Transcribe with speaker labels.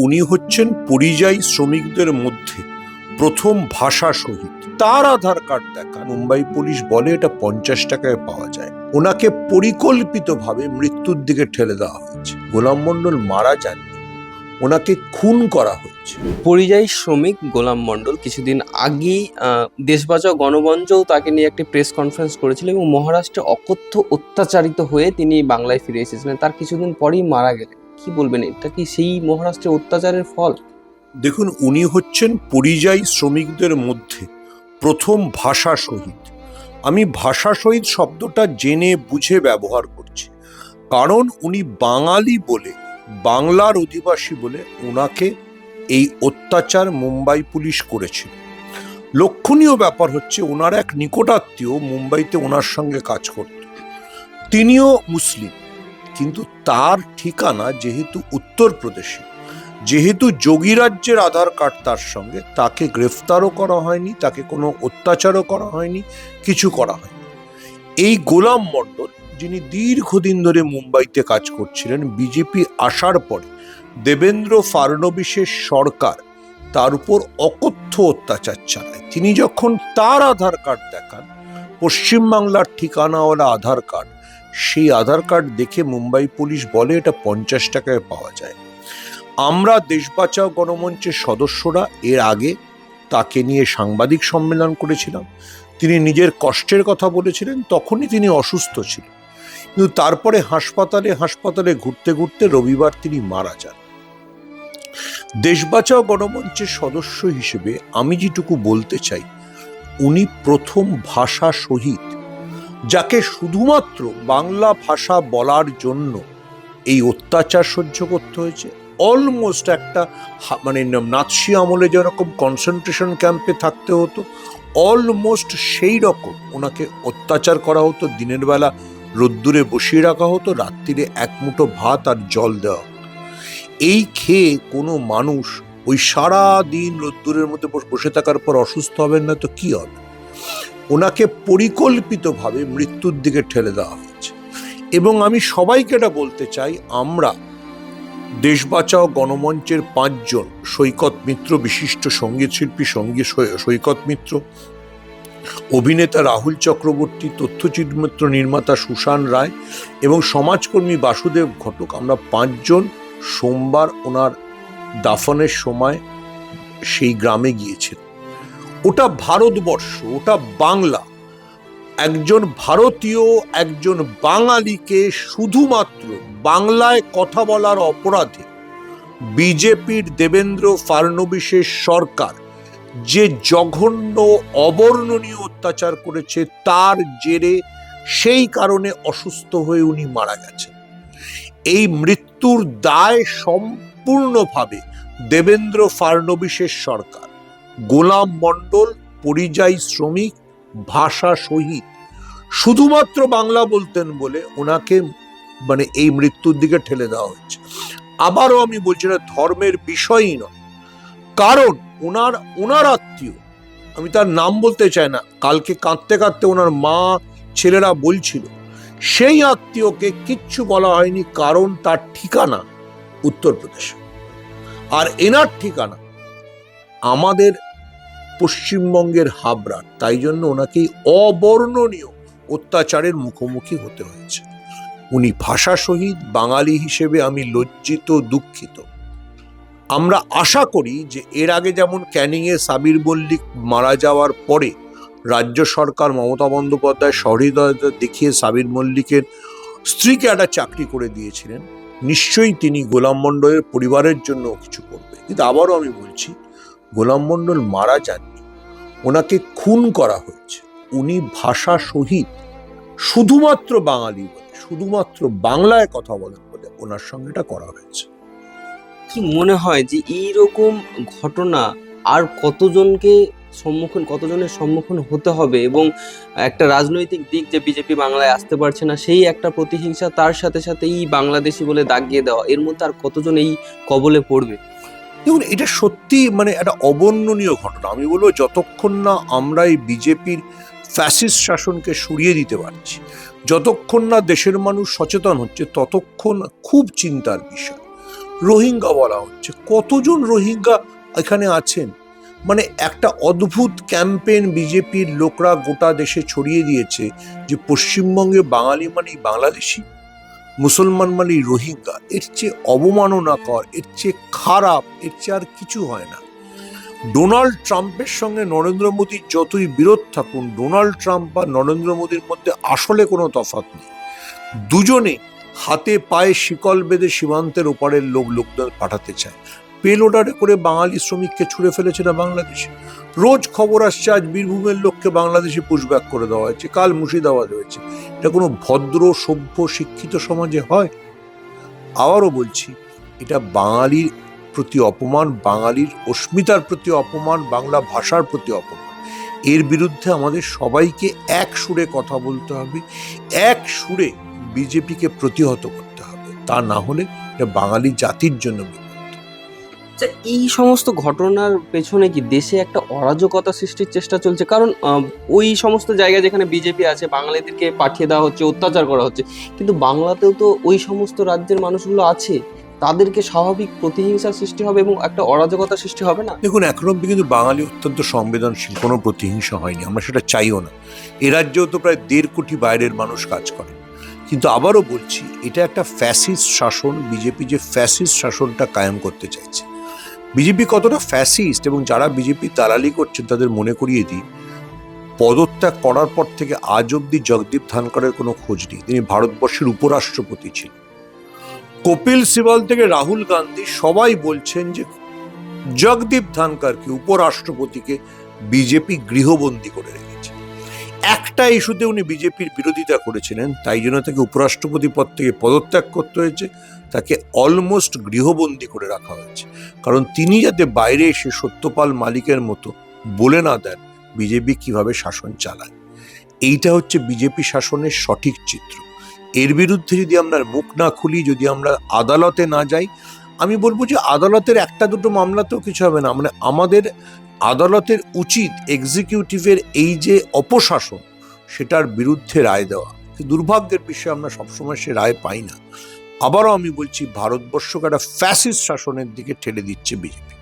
Speaker 1: উনি হচ্ছেন পরিযায়ী শ্রমিকদের মধ্যে প্রথম ভাষা শহীদ তার আধার কার্ড দেখা। মুম্বাই পুলিশ বলে এটা পঞ্চাশ টাকায় পাওয়া যায়। ওনাকে পরিকল্পিতভাবে মৃত্যুর দিকে ঠেলে দেওয়া হয়েছে। গোলাম মণ্ডল মারা যাননি। ওনাকে খুন করা হয়েছে।
Speaker 2: পরিযায়ী শ্রমিক গোলাম মণ্ডল কিছুদিন আগেই দেশ বাঁচাও তাকে নিয়ে একটি প্রেস কনফারেন্স করেছিল এবং মহারাষ্ট্রে অকথ্য অত্যাচারিত হয়ে তিনি বাংলায় ফিরে এসেছিলেন। তার কিছুদিন পরেই মারা গেলেন। কি বলবেন? এটা কি সেই মহারাষ্ট্রের অত্যাচারের ফল?
Speaker 1: দেখুন, উনি হচ্ছেন পরিযায়ী শ্রমিকদের মধ্যে প্রথম ভাষা শহীদ। আমি ভাষা শহীদ শব্দটা জেনে বুঝে ব্যবহার করছি। কারণ উনি বাঙালি বলে, বাংলার অধিবাসী বলে ওনাকে এই অত্যাচার মুম্বাই পুলিশ করেছিল। লক্ষণীয় ব্যাপার হচ্ছে ওনার এক নিকটাত্মীয় মুম্বাইতে ওনার সঙ্গে কাজ করত। তিনিও মুসলিম। কিন্তু তার ঠিকানা যেহেতু উত্তরপ্রদেশে, যেহেতু যোগীরাজ্যের আধার কার্ড তার সঙ্গে, তাকে গ্রেফতারও করা হয়নি, তাকে কোনো অত্যাচারও করা হয়নি, কিছু করা হয়নি। এই গোলাম মণ্ডল, যিনি দীর্ঘদিন ধরে মুম্বাইতে কাজ করছিলেন, বিজেপি আসার পরে দেবেন্দ্র ফাড়নবিশের সরকার তার উপর অকথ্য অত্যাচার চালায়। তিনি যখন তার আধার কার্ড দেখান, পশ্চিমবাংলার ঠিকানাওয়ালা আধার কার্ড সেই আধার কার্ড দেখে মুম্বাই পুলিশ বলে এটা পঞ্চাশ টাকায় পাওয়া যায়। আমরা দেশ বাঁচাও গণমঞ্চের সদস্যরা এর আগে তাকে নিয়ে সাংবাদিক সম্মেলন করেছিলাম। তিনি নিজের কষ্টের কথা বলেছিলেন, তখনই তিনি অসুস্থ ছিলেন। কিন্তু তারপরে হাসপাতালে হাসপাতালে ঘুরতে ঘুরতে রবিবার তিনি মারা যান। দেশ বাঁচাও গণমঞ্চের সদস্য হিসেবে আমি যেটুকু বলতে চাই, উনি প্রথম ভাষা শহীদ যাকে শুধুমাত্র বাংলা ভাষা বলার জন্য এই অত্যাচার সহ্য করতে হয়েছে। অলমোস্ট একটা মানে নাৎসি আমলে যেরকম কনসেন্ট্রেশন ক্যাম্পে থাকতে হতো অলমোস্ট সেই রকম ওনাকে অত্যাচার করা হতো, দিনের বেলা রোদ্দুরে বসিয়ে রাখা হতো, রাত্রিরে এক মুঠো ভাত আর জল দেওয়া হতো। এই খেয়ে কোনো মানুষ ওই সারা দিন রোদ্দুরের মধ্যে বস- বসে থাকার পর অসুস্থ হবেন না তো কি হবে? ওনাকে পরিকল্পিতভাবে মৃত্যুর দিকে ঠেলে দেওয়া হয়েছে। এবং আমি সবাইকে এটা বলতে চাই, আমরা দেশ বাঁচাও গণমঞ্চের পাঁচজন সৈকত মিত্র, বিশিষ্ট সংগীত শিল্পী সঙ্গী সৈকত মিত্র, অভিনেতা রাহুল চক্রবর্তী, তথ্যচিত্র নির্মাতা সুশান রায় এবং সমাজকর্মী বাসুদেব ঘটক। আমরা পাঁচজন সোমবার ওনার দাফনের সময় সেই গ্রামে গিয়েছিলাম। ওটা ভারতবর্ষ, ওটা বাংলা। একজন ভারতীয়, একজন বাঙালিকে শুধুমাত্র বাংলায় কথা বলার অপরাধে বিজেপির দেবেন্দ্র ফাড়নবিশের সরকার যে জঘন্য অবর্ণনীয় অত্যাচার করেছে তার জেরে সেই কারণে অসুস্থ হয়ে উনি মারা গেছেন। এই মৃত্যুর দায় সম্পূর্ণভাবে দেবেন্দ্র ফাড়নবিশের সরকার। গোলাম মণ্ডল, পরিযায়ী শ্রমিক, ভাষা শহীদ শুধুমাত্র বাংলা বলতেন বলে ওনাকে মানে এই মৃত্যুর দিকে ঠেলে দেওয়া হয়েছে। আবারও আমি বলছি না, ধর্মের বিষয়ই নয়। কারণ ওনার ওনার আত্মীয়, আমি তার নাম বলতে চাই না, কালকে কাঁদতে কাঁদতে ওনার মা, ছেলেরা বলছিল, সেই আত্মীয়কে কিচ্ছু বলা হয়নি কারণ তার ঠিকানা উত্তরপ্রদেশে। আর এনার ঠিকানা আমাদের পশ্চিমবঙ্গের হাবড়া, তাই জন্য ওনাকে অবর্ণনীয় অত্যাচারের মুখোমুখি হতে হয়েছে। উনি ভাষা শহীদ বাঙালি হিসেবে আমি লজ্জিত, দুঃখিত। আমরা আশা করি যে এর আগে যেমন ক্যানিংয়ে সাবির মল্লিক মারা যাওয়ার পরে রাজ্য সরকার মমতা বন্দ্যোপাধ্যায় সহৃদয়তা দেখিয়ে সাবির মল্লিকের স্ত্রীকে একটা চাকরি করে দিয়েছিলেন, নিশ্চয়ই তিনি গোলাম মণ্ডলের পরিবারের জন্য কিছু করবে। কিন্তু আবারও আমি বলছি, গোলাম মণ্ডল মারা যাননি। ওনাকে খুন করা হয়েছে। উনি ভাষা সহিত শুধুমাত্র বাঙালি বলে, শুধুমাত্র বাংলায় কথা বলেন বলে ওনার সঙ্গে এটা করা হয়েছে।
Speaker 2: কি মনে হয় যে এইরকম ঘটনা আর কতজনকে সম্মুখীন, কতজনের সম্মুখীন হতে হবে এবং একটা রাজনৈতিক দিক যে বিজেপি বাংলায় আসতে পারছে না, সেই একটা প্রতিহিংসা তার সাথে সাথে এই বাংলাদেশি বলে দাগিয়ে দেওয়া, এর মধ্যে আর কতজন এই কবলে পড়বে?
Speaker 1: দেখুন, এটা সত্যি মানে একটা অবর্ণনীয় ঘটনা। আমি বলব যতক্ষণ না আমরা এই বিজেপির ফ্যাসিস্ট শাসনকে সরিয়ে দিতে পারছি, যতক্ষণ না দেশের মানুষ সচেতন হচ্ছে, ততক্ষণ খুব চিন্তার বিষয়। রোহিঙ্গা বলা হচ্ছে। কতজন রোহিঙ্গা এখানে আছেন? মানে একটা অদ্ভুত ক্যাম্পেন বিজেপির লোকরা গোটা দেশে ছড়িয়ে দিয়েছে যে পশ্চিমবঙ্গে বাঙালি মানেই বাংলাদেশি, মুসলমান মানেই রোহিঙ্গা। এর চেয়ে অবমাননাকর, এর চেয়ে খারাপ, এর চেয়ে আর কিছু হয় না। ডোনাল্ড ট্রাম্পের সঙ্গে নরেন্দ্র মোদীর যতই বিরোধ থাকুন, ডোনাল্ড ট্রাম্প বা নরেন্দ্র মোদীর মধ্যে আসলে কোনো তফাৎ নেই। দুজনে হাতে পায়ে শিকল বেঁধে সীমান্তের ওপারের লোক লোকদের পাঠাতে চায়। পেল অর্ডারে করে বাঙালি শ্রমিককে ছুড়ে ফেলেছে না বাংলাদেশে? রোজ খবর আসছে, আজ বীরভূমের লোককে বাংলাদেশে পুশব্যাক করে দেওয়া হয়েছে, কাল মুর্শিদাবাদ হয়েছে। এটা কোনো ভদ্র, সভ্য, শিক্ষিত সমাজে হয়? আবারও বলছি, এটা বাঙালির প্রতি অপমান বাঙালির অস্মিতার প্রতি অপমান বাংলা ভাষার প্রতি অপমান। এর বিরুদ্ধে আমাদের সবাইকে এক সুরে কথা বলতে হবে এক সুরে বিজেপিকে প্রতিহত করতে হবে। তা না হলে এটা বাঙালি জাতির জন্য।
Speaker 2: আচ্ছা, এই সমস্ত ঘটনার পেছনে কি দেশে একটা অরাজকতা সৃষ্টির চেষ্টা চলছে? কারণ ওই সমস্ত জায়গায় যেখানে বিজেপি আছে বাঙালিদেরকে পাঠিয়ে দেওয়া হচ্ছে অত্যাচার করা হচ্ছে কিন্তু বাংলাতেও তো ওই সমস্ত রাজ্যের মানুষগুলো আছে। তাদেরকে স্বাভাবিক প্রতিহিংসা সৃষ্টি হবে এবং একটা অরাজকতা সৃষ্টি হবে না?
Speaker 1: দেখুন এখন অব্দি কিন্তু বাঙালি অত্যন্ত সংবেদনশীল, কোনো প্রতিহিংসা হয়নি। আমরা সেটা চাইও না। এ রাজ্যেও তো প্রায় দেড় কোটি বাইরের মানুষ কাজ করে কিন্তু আবারও বলছি, এটা একটা ফ্যাসিস্ট শাসন, বিজেপি যে ফ্যাসিস্ট শাসনটা কায়েম করতে চাইছে। বিজেপি কতটা ফ্যাসিস্ট এবং যারা বিজেপি দালালি করছেন তাদের মনে করিয়ে দিই, পদত্যাগ করার পর থেকে আজ অব্দি জগদীপ ধানকরের কোনো খোঁজ নেই। তিনি ভারতবর্ষের উপরাষ্ট্রপতি ছিলেন। কপিল সিবাল থেকে রাহুল গান্ধী সবাই বলছেন যে জগদীপ ধানকারকে উপরাষ্ট্রপতিকে বিজেপি গৃহবন্দী করে রেখেছে। একটা ইস্যুতে উনি বিজেপির বিরোধিতা করেছিলেন, তাই জন্য তাকে উপরাষ্ট্রপতি পদ থেকে পদত্যাগ করতে হয়েছে, তাকে অলমোস্ট গৃহবন্দী করে রাখা হয়েছে। কারণ তিনি যাতে বাইরে এসে সত্যপাল মালিকের মতো বলে না দেন, বিজেপি কীভাবে শাসন চালায়। এইটা হচ্ছে বিজেপি শাসনের সঠিক চিত্র। এর বিরুদ্ধে যদি আমরা মুখ না খুলি, যদি আমরা আদালতে না যাই, আমি বলব যে আদালতের একটা দুটো মামলাতেও কিছু হবে না। মানে আমাদের আদালতের উচিত এক্সিকিউটিভের এই যে অপশাসন, সেটার বিরুদ্ধে রায় দেওয়া। দুর্ভাগ্যের বিষয়ে, আমরা সবসময় সে রায় পাই না। আবারও আমি বলছি, ভারতবর্ষকে একটা ফ্যাসিস্ট শাসনের দিকে ঠেলে দিচ্ছে বিজেপি।